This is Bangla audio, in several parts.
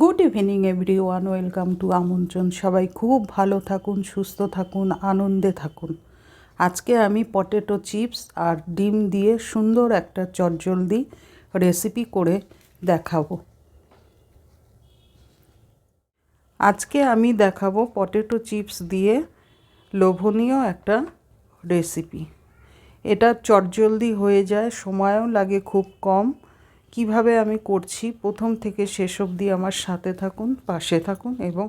Good evening everyone welcome to Amantran. সবাই খুব ভালো থাকুন, সুস্থ থাকুন, আনন্দে থাকুন। আজকে আমি পটেটো চিপস আর ডিম দিয়ে সুন্দর একটা চটজলদি রেসিপি করে দেখাবো। আজকে আমি দেখাবো পটেটো চিপস দিয়ে লোভনীয় একটা রেসিপি। এটা চটজলদি হয়ে যায়, সময়ও লাগে খুব কম। কীভাবে আমি করছি, প্রথম থেকে শেষ অবধি আমার সাথে থাকুন, পাশে থাকুন এবং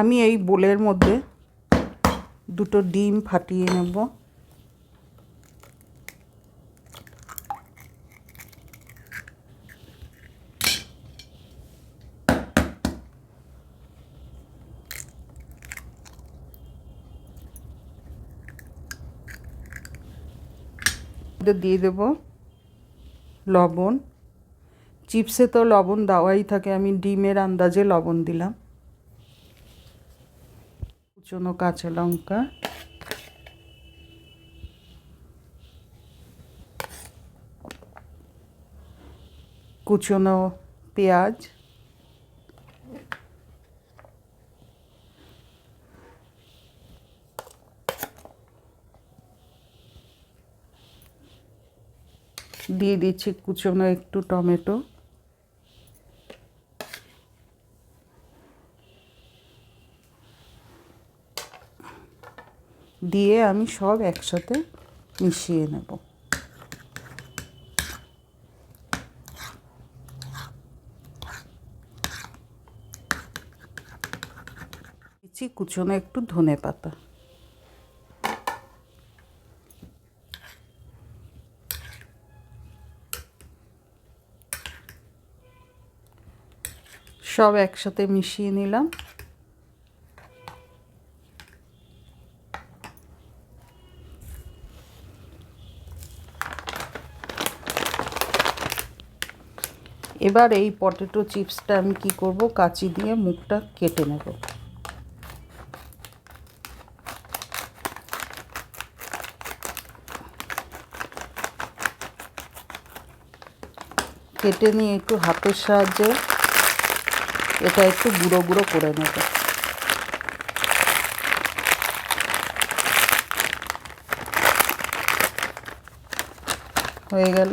আমি এই বোলের মধ্যে দুটো ডিম ফাটিয়ে নেব। দিয়ে দেব। লবণ। চিপসে তো লবণ দেওয়াই থাকে, আমি ডিমের আন্দাজে লবণ দিলাম। কুচনো কাঁচা লঙ্কা। কুচনো পেঁয়াজ। দিয়ে দিচ্ছি কুচনো একটু টমেটো। দিয়ে আমি সব একসাথে মিশিয়ে নেব। কুচনো একটু ধনে পাতা সব একসাথে মিশিয়ে নিলাম। এবার এই পটেটো চিপসটা আমি কি করব? কাচি দিয়ে মুখটা কেটে নেব। কেটে নিয়ে একটু হাতের সাহায্যে এটা একটু গুঁড়ো গুঁড়ো করে নেব। হয়ে গেল।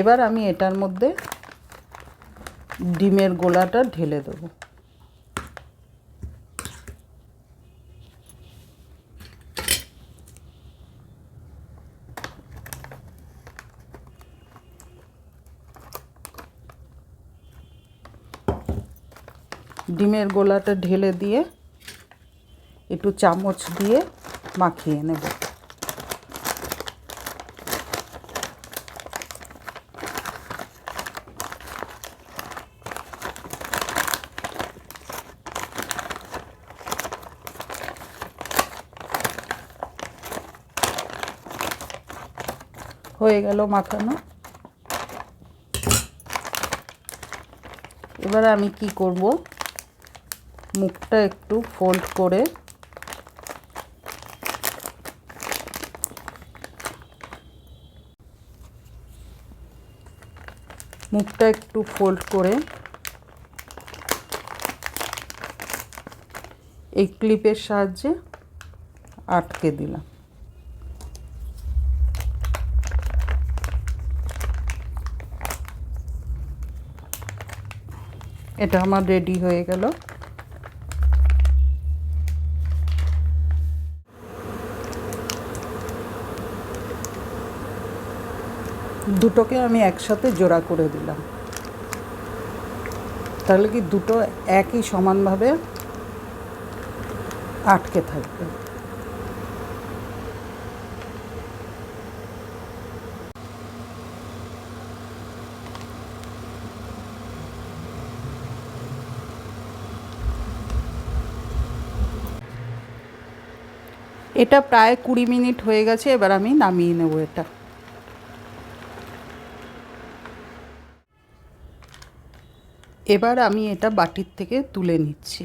এবার আমি এটার মধ্যে ডিমের গোলাটা ঢেলে দেবো। ডিমের গোলাটা ঢেলে দিয়ে একটু চামচ দিয়ে মাখিয়ে নেব। হয়ে গেল মাখানো। এবার আমি কি করব? মুখটা একটু ফোল্ড করে। মুখটা একটু ফোল্ড করে। এই ক্লিপের সাহায্যে আটকে দিলাম। এটা আমার রেডি হয়ে গেল। দুটোকে আমি একসাথে জোড়া করে দিলাম। তাহলে কি দুটো একই সমানভাবে আটকে থাকবে? এটা প্রায় কুড়ি মিনিট হয়ে গেছে, এবার আমি নামিয়ে নেব এটা। এবার আমি এটা বাটির থেকে তুলে নিচ্ছি।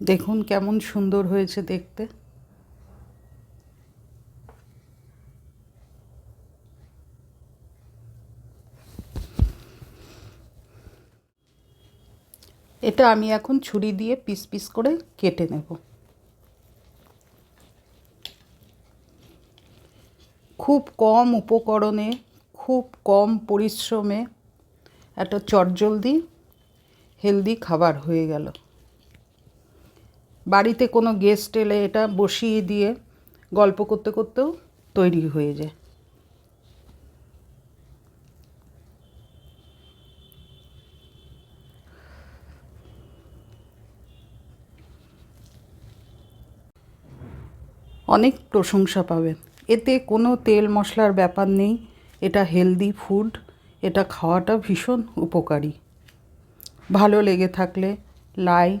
দেখুন কেমন সুন্দর হয়েছে দেখতে। এটা আমি এখন ছুরি দিয়ে পিস পিস করে কেটে নেব। খুব কম উপকরণে, খুব কম পরিশ্রমে একটা চটজলদি হেলদি খাবার হয়ে গেল। বাড়িতে কোনো গেস্ট এলে এটা বসিয়ে দিয়ে গল্প করতে করতেও তৈরি হয়ে যায়। অনেক প্রশংসা পাবেন এতে কোনো তেল মশলার ব্যাপার নেই, এটা হেলদি ফুড এটা খাওয়াটা ভীষণ উপকারী। ভালো লেগে থাকলে like